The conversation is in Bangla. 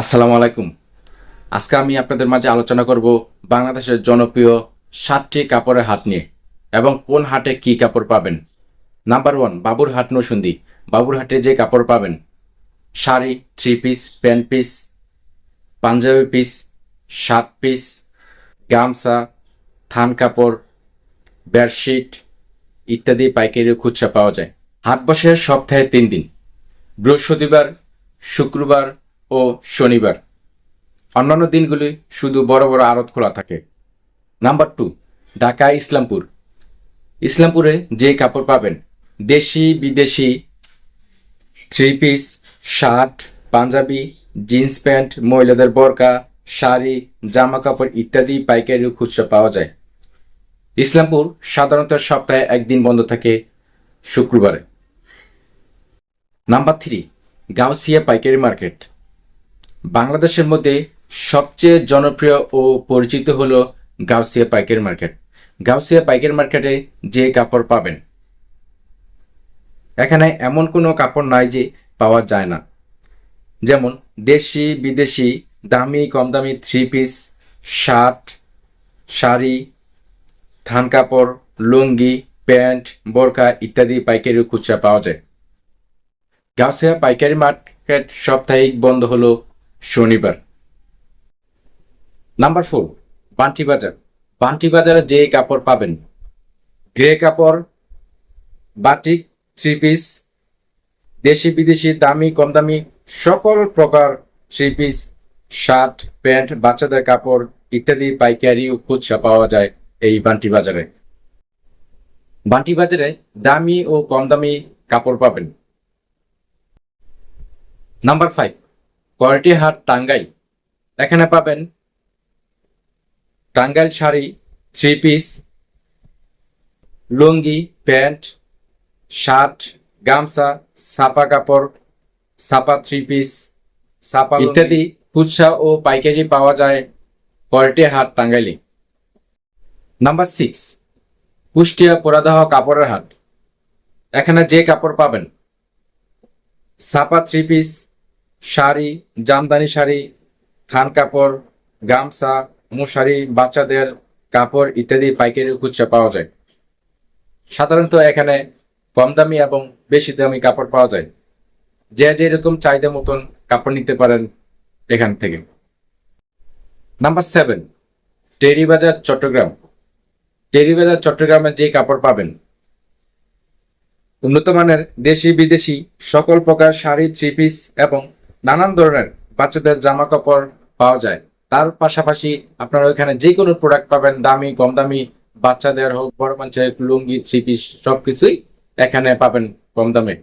আসসালামু আলাইকুম। আজকে আমি আপনাদের মাঝে আলোচনা করব বাংলাদেশের জনপ্রিয় সাতটি কাপড়ের হাট নিয়ে এবং কোন হাটে কি কাপড় পাবেন। নাম্বার ওয়ান বাবুর হাট নসুন্দি বাবুর হাটে যে কাপড় পাবেন, sari three piece pant piece panjabi piece shirt piece গামছা, থান কাপড় বেডশিট ইত্যাদি পাইকারি খুচরা পাওয়া যায়। হাট বসে সপ্তাহে তিন দিন। বৃহস্পতিবার, শুক্রবার ও শনিবার। অন্যান্য দিনগুলি শুধু বড় বড় আড়ত খোলা থাকে। Number two, Dhaka, Islampur. ইসলামপুরে যে কাপড় পাবেন, দেশি, বিদেশি three piece shirt panjabi jeans pant মহিলাদের বোরকা, শাড়ি জামা কাপড় ইত্যাদি পাইকারি খুচরা পাওয়া যায়। ইসলামপুর সাধারণত সপ্তাহে একদিন বন্ধ থাকে শুক্রবারে। নাম্বার থ্রি, গাউসিয়া পাইকারি মার্কেট। বাংলাদেশের মধ্যে সবচেয়ে জনপ্রিয় ও পরিচিত হলো গাউসিয়া পাইকারি মার্কেট। গাউসিয়া পাইকারি মার্কেটে যে কাপড় পাবেন, এখানে এমন কোনো কাপড় নাই যে পাওয়া যায় না। যেমন দেশি, বিদেশি, দামি কম দামি থ্রি পিস শার্ট শাড়ি ধান কাপড়, লুঙ্গি, প্যান্ট, বোরকা ইত্যাদি পাইকারি খুচরা পাওয়া যায়। গাউসিয়া পাইকারি মার্কেট সাপ্তাহিক বন্ধ হলো শনিবার। নাম্বার ফোর বান্টি বাজার। বান্টি বাজারে যে কাপড় পাবেন। গ্রে কাপড় বাটিক থ্রি পিস দেশি বিদেশি, দামি, কম দামি, সকল প্রকার থ্রি পিস শার্ট প্যান্ট বাচ্চাদের কাপড় ইত্যাদি, পাইকারি ও খুচরা পাওয়া যায় এই বান্টি বাজারে। বান্টি বাজারে দামি ও কম দামি কাপড় পাবেন। নাম্বার ফাইভ কোয়ালিটি হাট টাঙ্গাইল। এখানে পাবেন Tangail sari three piece lungi, pant, shirt, গামছা, ছাপা কাপড়, ছাপা থ্রি পিস ছাপা ইত্যাদি খুচরা ও পাইকারি পাওয়া যায় কোয়ালিটি হাট টাঙ্গাইলে। নাম্বার সিক্স কুষ্টিয়া পোড়াদহ কাপড়ের হাট। এখানে যে কাপড় পাবেন, ছাপা থ্রি পিস শাড়ি, জামদানি শাড়ি, থান কাপড়, গামছা, মশারি, বাচ্চাদের কাপড় ইত্যাদি পাইকারি খুচরা পাওয়া যায়। সাধারণত এখানে কম দামি এবং বেশি দামি কাপড় পাওয়া যায়। যে যেরকম চাহিদা মতন কাপড় নিতে পারেন এখান থেকে। Number seven Teribazar Chattogram. Teribazar চট্টগ্রামে যে কাপড় পাবেন। উন্নত মানের দেশি বিদেশি সকল প্রকার শাড়ি, থ্রি পিস এবং নানান ধরনের বাচ্চাদের জামা কাপড় পাওয়া যায়। তার পাশাপাশি আপনারা ওইখানে যে কোনো প্রোডাক্ট পাবেন, দামি কম দামি বাচ্চাদের হোক, বড় মানুষের লুঙ্গি, থ্রি পিস, সবকিছুই এখানে পাবেন কম দামে